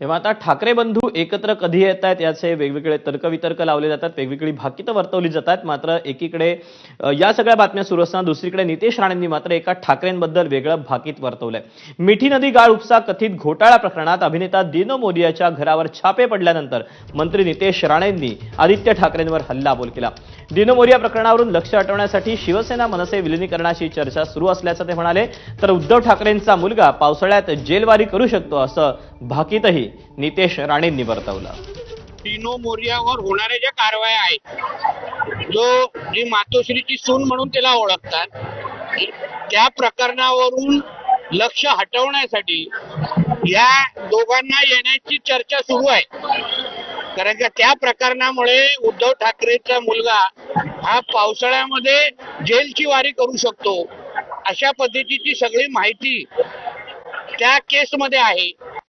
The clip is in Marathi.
तेव्हा आता ठाकरे बंधू एकत्र कधी येत आहेत याचे वेगवेगळे तर्कवितर्क लावले जातात वेगवेगळी भाकितं वर्तवली जातात. मात्र एकीकडे या सगळ्या बातम्या सुरू असताना दुसरीकडे नितेश राणेंनी मात्र एका ठाकरेंबद्दल वेगळं भाकीत वर्तवलंय. मिठी नदी गाळ उपसा कथित घोटाळा प्रकरणात अभिनेता दिनो मोदियाच्या घरावर छापे पडल्यानंतर मंत्री नितेश राणेंनी आदित्य ठाकरेंवर हल्लाबोल केला. दिनो प्रकरणावरून लक्ष हटवण्यासाठी शिवसेना मनसे विलिनीकरणाची चर्चा सुरू असल्याचं ते म्हणाले तर उद्धव ठाकरेंचा मुलगा पावसाळ्यात जेलवारी करू शकतो असं भाकीतही नितेश राणेंनी वर्तवला. टिनो मोर्यावर होणाऱ्या ज्या कारवाया आहेत जो जी मातोश्रीची सून म्हणून त्याला ओळखतात त्या प्रकरणावरून लक्ष हटवण्यासाठी या दोघांना येण्याची चर्चा सुरू आहे. कारण का त्या प्रकरणामुळे उद्धव ठाकरेचा मुलगा हा पावसाळ्यामध्ये जेलची वारी करू शकतो अशा पद्धतीची सगळी माहिती त्या केसमध्ये आहे.